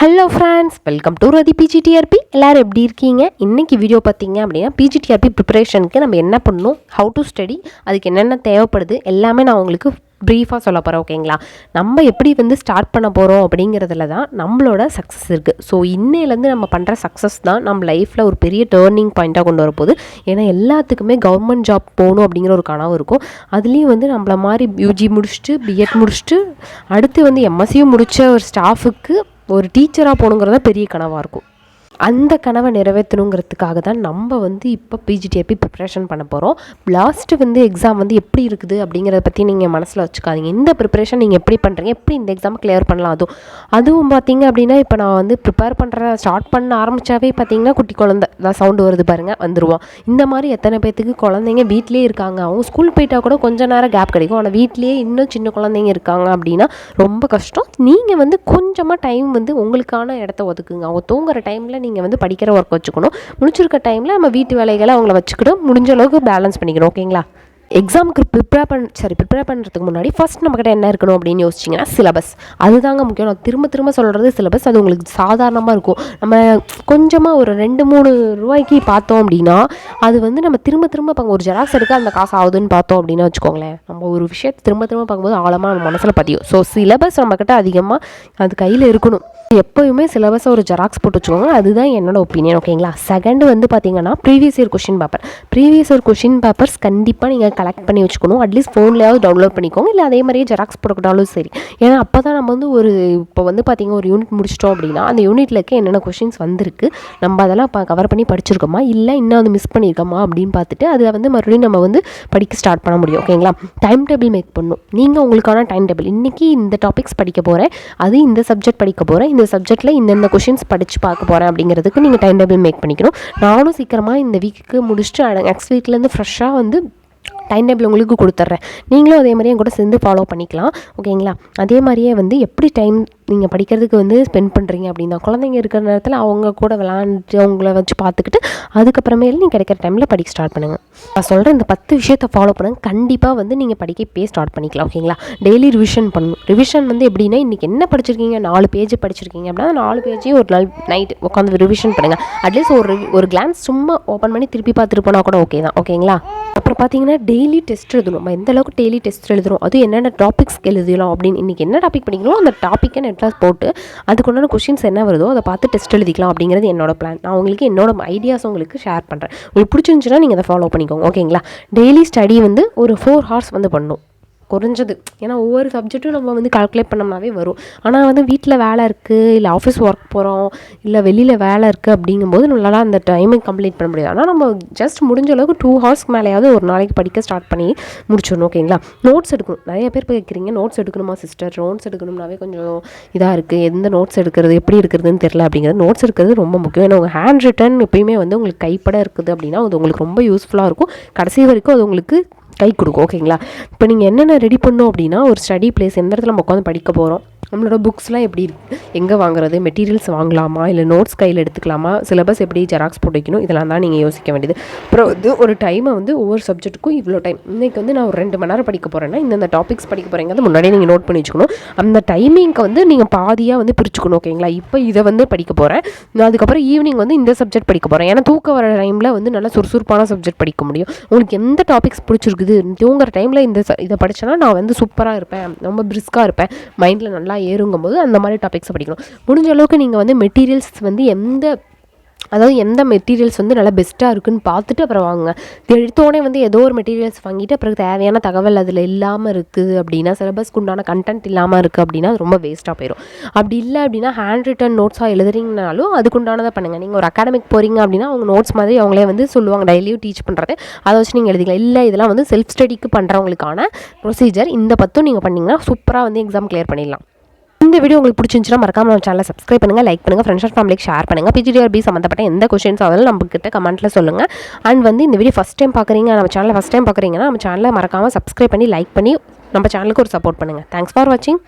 Hello friends welcome to Rathi PGTRB எல்லோரும் எப்படி இருக்கீங்க? இன்றைக்கி வீடியோ பார்த்தீங்க அப்படின்னா பிஜிடிஆர்பி ப்ரிப்பரேஷனுக்கு நம்ம என்ன பண்ணணும்? ஹவு டு ஸ்டடி அதுக்கு என்னென்ன தேவைப்படுது? எல்லாமே நான் உங்களுக்கு ப்ரீஃபாக சொல்ல போகிறேன் ஓகேங்களா நம்ம எப்படி வந்து ஸ்டார்ட் பண்ண போகிறோம் அப்படிங்கிறதுல தான் நம்மளோட சக்ஸஸ் இருக்குது ஸோ இன்னையிலேருந்து நம்ம பண்ணுற சக்ஸஸ் தான் நம்ம லைஃப்பில் ஒரு பெரிய டேர்னிங் பாயிண்ட்டாக கொண்டு வரப்போகுது. ஏன்னா எல்லாத்துக்குமே கவர்மெண்ட் ஜாப் போகணும் அப்படிங்கிற ஒரு கனவு இருக்கும். அதுலேயும் வந்து நம்மள மாதிரி யூஜி முடிச்சுட்டு பிஎட் முடிச்சுட்டு அடுத்து வந்து எம்எஸ்சியும் முடித்த ஒரு ஸ்டாஃபுக்கு ஒரு டீச்சராக போகணுங்கிறத பெரிய கனவாக இருக்கும். அந்த கனவை நிறைவேற்றணுங்கிறதுக்காக தான் நம்ம வந்து இப்போ பிஜிடிஎப்பி ப்ரிப்ரேஷன் பண்ண போகிறோம் லாஸ்ட்டு வந்து எக்ஸாம் வந்து எப்படி இருக்குது அப்படிங்கிறத பற்றி நீங்கள் மனசில் வச்சுக்காதீங்க. இந்த ப்ரிப்ரேஷன் நீங்கள் எப்படி பண்ணுறீங்க எப்படி இந்த எக்ஸாம் கிளியர் பண்ணலாம்? அதுவும் அதுவும் பார்த்தீங்க அப்படின்னா இப்போ நான் வந்து ப்ரிப்பேர் பண்ணுற ஸ்டார்ட் பண்ண ஆரம்பித்தாவே பார்த்தீங்கன்னா குட்டி குழந்தை தான் சவுண்டு வருது பாருங்கள் வந்துடுவோம் இந்த மாதிரி எத்தனை பேர்த்துக்கு குழந்தைங்க வீட்லேயே இருக்காங்க. அவங்க ஸ்கூல் போயிட்டால் கூட கொஞ்சம் நேரம் கேப் கிடைக்கும். ஆனால் வீட்லேயே இன்னும் சின்ன குழந்தைங்க இருக்காங்க அப்படின்னா ரொம்ப கஷ்டம். நீங்கள் வந்து கொஞ்சமாக டைம் வந்து உங்களுக்கான இடத்த ஒதுக்குங்க. அவங்க தூங்குற டைமில் நீங்கள் நீங்கள் வந்து படிக்கிற ஒர்க் வச்சுக்கணும். முடிச்சிருக்க டைமில் நம்ம வீட்டு வேலைகளை அவங்கள வச்சுக்கிட்டு முடிஞ்ச அளவுக்கு பேலன்ஸ் பண்ணிக்கணும். ஓகேங்களா? எக்ஸாமுக்கு ப்ரிப்பேர் பண்ண சரி ப்ரிப்பேர் பண்ணுறதுக்கு முன்னாடி ஃபஸ்ட் நம்மக்கிட்ட என்ன இருக்கணும் அப்படின்னு யோசிச்சிங்கன்னா சிலபஸ் அதுதாங்க முக்கியம். நான் திரும்ப திரும்ப சொல்கிறது சிலபஸ் அது உங்களுக்கு சாதாரணமாக இருக்கும். நம்ம கொஞ்சமாக ஒரு ரெண்டு மூணு ரூபாய்க்கு பார்த்தோம் அப்படின்னா அது வந்து நம்ம திரும்ப திரும்ப பார்க்க ஒரு ஜெராக்ஸ் எடுக்க அந்த காசு ஆகுதுன்னு பார்த்தோம் அப்படின்னு வச்சுக்கோங்களேன் நம்ம ஒரு விஷயத்தை திரும்ப திரும்ப பார்க்கும்போது ஆழமாக நம்ம மனசில் பதியும். ஸோ சிலபஸ் நம்மக்கிட்ட அதிகமாக அது கையில் இருக்கணும். எப்போயுமே சிலபஸை ஒரு ஜெராக்ஸ் போட்டு வச்சுக்கோங்க. அதுதான் என்னோட ஒப்பீனியன் ஓகேங்களா செகண்ட் வந்து பார்த்தீங்கன்னா previous year question paper previous year question papers கண்டிப்பாக நீங்கள் கலெக்ட் பண்ணி வச்சுக்கணும். அட்லீஸ்ட் ஃபோன்லேயாவது டவுன்லோட் பண்ணிக்கோங்க. இல்லை அதே மாதிரியே ஜெராக்ஸ் போட்டுக்கிட்டாலும் சரி. ஏன்னா அப்போ தான் நம்ம வந்து ஒரு இப்போ வந்து பார்த்திங்க ஒரு யூனிட் முடிச்சிட்டோம் அப்படின்னா அந்த யூனிட்டில் இருக்க என்னென்ன கொஷின்ஸ் வந்திருக்கு நம்ம அதெல்லாம் இப்போ கவர் பண்ணி படிச்சிருக்கோமா? இல்லை இன்னும் அது மிஸ் பண்ணியிருக்கோமா? அப்படின்னு பார்த்துட்டு அதில் வந்து மறுபடியும் நம்ம வந்து படிக்க ஸ்டார்ட் பண்ண முடியும் ஓகேங்களா டைம் டேபிள் மேக் பண்ணும் நீங்கள் உங்களுக்கான டைம் டேபிள் இன்றைக்கி இந்த டாபிக்ஸ் படிக்க போகிறேன் அது இந்த சப்ஜெக்ட் படிக்க போகிறேன் இந்த சப்ஜெக்ட்டில் இந்தந்த கொஷின்ஸ் படித்து பார்க்க போகிறேன் அப்படிங்கிறதுக்கு நீங்கள் டைம் டேபிள் மேக் பண்ணிக்கணும். நானும் சீக்கிரமாக இந்த வீக்குக்கு முடிச்சுட்டு நெக்ஸ்ட் வீக்லேருந்து ஃப்ரெஷ்ஷாக வந்து டைம் டேபிள் உங்களுக்கு கொடுத்துட்றேன் நீங்களும் அதே மாதிரி என் கூட சேர்ந்து ஃபாலோ பண்ணிக்கலாம். ஓகேங்களா அதே மாதிரியே வந்து எப்படி டைம் நீங்கள் படிக்கிறதுக்கு வந்து ஸ்பெண்ட் பண்ணுறீங்க அப்படின்னா குழந்தைங்க இருக்கிற நேரத்தில் அவங்க கூட விளாண்டு அவங்கள வச்சு பார்த்துக்கிட்டு அதுக்கப்புறமேல நீங்கள் கிடைக்கிற டைமில் படிக்க ஸ்டார்ட் பண்ணுங்கள் நான் சொல்கிறேன் இந்த பத்து விஷயத்தை ஃபாலோ பண்ணுங்கள் கண்டிப்பாக வந்து நீங்கள் படிக்க இப்போயே ஸ்டார்ட் பண்ணிக்கலாம் ஓகேங்களா டெய்லி ரிவிஷன் பண்ணணும். ரிவிஷன் வந்து எப்படின்னா இன்றைக்கி என்ன படிச்சிருக்கீங்க? நாலு பேஜ் படிச்சிருக்கீங்க அப்படின்னா நாலு பேஜையும் ஒரு நாள் நைட் உட்காந்து ரிவிஷன் பண்ணுங்கள் அட்லீஸ்ட் ஒரு ஒரு கிளான்ஸ் சும்மா ஓப்பன் பண்ணி திருப்பி பார்த்துட்டு போனால் கூட ஓகே தான் ஓகேங்களா அப்புறம் பார்த்தீங்கன்னா டெய்லி டெஸ்ட் எழுதணும். நம்ம எந்த அளவுக்கு டெய்லி டெஸ்ட் எழுதுறோம்? அது என்னென்ன டாபிக்ஸ் எழுதலாம் அப்படின்னு இன்றைக்கி என்ன டாபிக் படிக்கிறோம் அந்த டாப்பிக்கை கிளாஸ் போட்டு அதுக்குண்டான கொஷின்ஸ் என்ன வருதோ அதை பார்த்து டெஸ்ட் எழுதிக்கலாம் அப்படிங்கிறது என்னோட பிளான் நான் உங்களுக்கு என்னோட ஐடியாஸ் உங்களுக்கு ஷேர் பண்ணுறேன் உங்களுக்கு பிடிச்சிருந்துச்சுன்னா நீங்கள் அதை ஃபாலோ பண்ணிக்கோங்க. ஓகேங்களா டெய்லி ஸ்டடி வந்து ஒரு ஃபோர் ஹார்ஸ் வந்து பண்ணும். குறைஞ்சது. ஏன்னா ஒவ்வொரு சப்ஜெக்ட்டும் நம்ம வந்து கால்குலேட் பண்ணோம்னாவே வரும். ஆனால் வந்து வீட்டில் வேலை இருக்குது இல்லை ஆஃபீஸ் ஒர்க் போகிறோம் இல்லை வெளியில் வேலை இருக்குது அப்படிங்கும்போது நம்மளால் அந்த டைமை கம்ப்ளீட் பண்ண முடியாது. ஆனால் நம்ம ஜஸ்ட் முடிஞ்ச அளவுக்கு டூ ஹவர்ஸ்க்கு மேலேயாவது ஒரு நாளைக்கு படிக்க ஸ்டார்ட் பண்ணி முடிச்சிடணும் ஓகேங்களா நோட்ஸ் எடுக்கணும். நிறைய பேர் போய் கேட்குறீங்க நோட்ஸ் எடுக்கணுமா சிஸ்டர் நோட்ஸ் எடுக்கணும்னாவே கொஞ்சம் இதாக இருக்குது எந்த நோட்ஸ் எடுக்கிறது எப்படி இருக்கிறதுன்னு தெரில அப்படிங்கிறது. நோட்ஸ் எடுக்கிறது ரொம்ப முக்கியம். ஏன்னா உங்கள் ஹேண்ட் ரிட்டன் எப்பயுமே வந்து உங்களுக்கு கைப்பட இருக்குது அப்படின்னா அது உங்களுக்கு ரொம்ப யூஸ்ஃபுல்லாக இருக்கும். கடைசி வரைக்கும் அது உங்களுக்கு கை கொடுக்கும் ஓகேங்களா இப்போ நீங்கள் என்னென்ன ரெடி பண்ணோம் அப்படின்னா ஒரு ஸ்டடி பிளேஸ் எந்த இடத்துல நம்ம உட்காந்து படிக்க போகிறோம் நம்மளோட புக்ஸ்லாம் எப்படி எங்கே வாங்குறது? மெட்டீரியல்ஸ் வாங்கலாமா? இல்லை நோட்ஸ் கையில் எடுத்துக்கலாமா? சிலபஸ் எப்படி ஜெராக்ஸ் போட்டு வைக்கணும்? இதெல்லாம் தான் நீங்கள் யோசிக்க வேண்டியது. அப்புறம் வந்து ஒரு டைமை வந்து ஒவ்வொரு சப்ஜெக்ட்டுக்கும் இவ்வளோ டைம் இன்றைக்கி வந்து நான் ஒரு ரெண்டு மணி நேரம் படிக்க போகிறேன்னா இந்தந்த டாபிக்ஸ் படிக்க போகிறீங்க முன்னாடியே நீங்கள் நோட் பண்ணி வச்சுக்கணும். அந்த டைமிங்க்கு வந்து நீங்கள் பாதியாக வந்து பிரிச்சுக்கணும் ஓகேங்களா இப்போ இதை வந்து படிக்க போகிறேன் நான் அதுக்கப்புறம் ஈவினிங் வந்து இந்த சப்ஜெக்ட் படிக்க போகிறேன் ஏன்னா தூக்க வர டைமில் வந்து நல்லா சுறுசுறுப்பான சப்ஜெக்ட் படிக்க முடியும். உங்களுக்கு எந்த டாபிக்ஸ் பிடிச்சிருக்குது? தூங்குற டைமில் இந்த இதை படித்தேன்னா நான் வந்து சூப்பராக இருப்பேன். ரொம்ப பிரிஸ்காக இருப்பேன். மைண்டில் நல்லா ஏறுங்கும் போது அந்த மாதிரி டாபிக்ஸை படிக்கணும். முடிஞ்ச அளவுக்கு நீங்கள் வந்து மெட்டீரியல்ஸ் வந்து எந்த அதாவது எந்த மெட்டீரியல்ஸ் வந்து நல்லா பெஸ்ட்டாக இருக்குன்னு பார்த்துட்டு அப்புறம் வாங்குங்க எடுத்தோடனே வந்து ஏதோ ஒரு மெட்டீரியல்ஸ் வாங்கிட்டு அப்புறம் தேவையான தகவல் அதில் இல்லாமல் இருக்குது அப்படின்னா சிலபஸ்க்கு உண்டான கண்டென்ட் இல்லாமல் இருக்குது அப்படின்னா அது ரொம்ப வேஸ்ட்டாக போயிடும் அப்படி இல்லை அப்படின்னா ஹேண்ட் ரிட்டன் நோட்ஸாக எழுதுறீங்கனாலும் அதுக்குண்டானதை பண்ணுங்கள் நீங்கள் ஒரு அகாடமிக் போகிறீங்க அப்படின்னா அவங்க நோட்ஸ் மாதிரி அவங்களே வந்து சொல்லுவாங்க. டெய்லியும் டீச் பண்ணுறது அதை வச்சு நீங்கள் எழுதிக்கலாம். இல்லை இதெல்லாம் வந்து செல்ஃப் ஸ்டடிக்கு பண்ணுறவங்களுக்கான ப்ரொசீஜர் இந்த பத்தும் நீங்கள் பண்ணிங்கன்னா சூப்பராக வந்து எக்ஸாம் கிளியர் பண்ணிடலாம். இந்த வீடியோ உங்களுக்கு பிடிச்சிருந்துச்சுன்னா மறக்காம நம்ம சேனலை சப்ஸ்கிரைப் பண்ணுங்கள் லைக் பண்ணுங்கள் ஃப்ரெண்ட்ஸ் அண்ட் ஃபேமிலிக்கு ஷேர் பண்ணுங்கள் பிஜிடிஆர்பி சம்மந்தப்பட்ட எந்த கொஷின்ஸ் ஆனாலும் நம்ம கிட்ட கமெண்ட்டில் சொல்லுங்கள் அண்ட் வந்து இந்த வீடியோ ஃபஸ்ட் டைம் பார்க்குறீங்க நம்ம சேனலை ஃபஸ்ட் டைம் பார்க்குறீங்கன்னா நம்ம சேனலை மறக்காமல் சப்ஸ்கிரைப் பண்ணி லைக் பண்ணி நம்ம சேனலுக்கு ஒரு சப்போர்ட் பண்ணுங்கள் தேங்க்ஸ் ஃபார் வாட்சிங்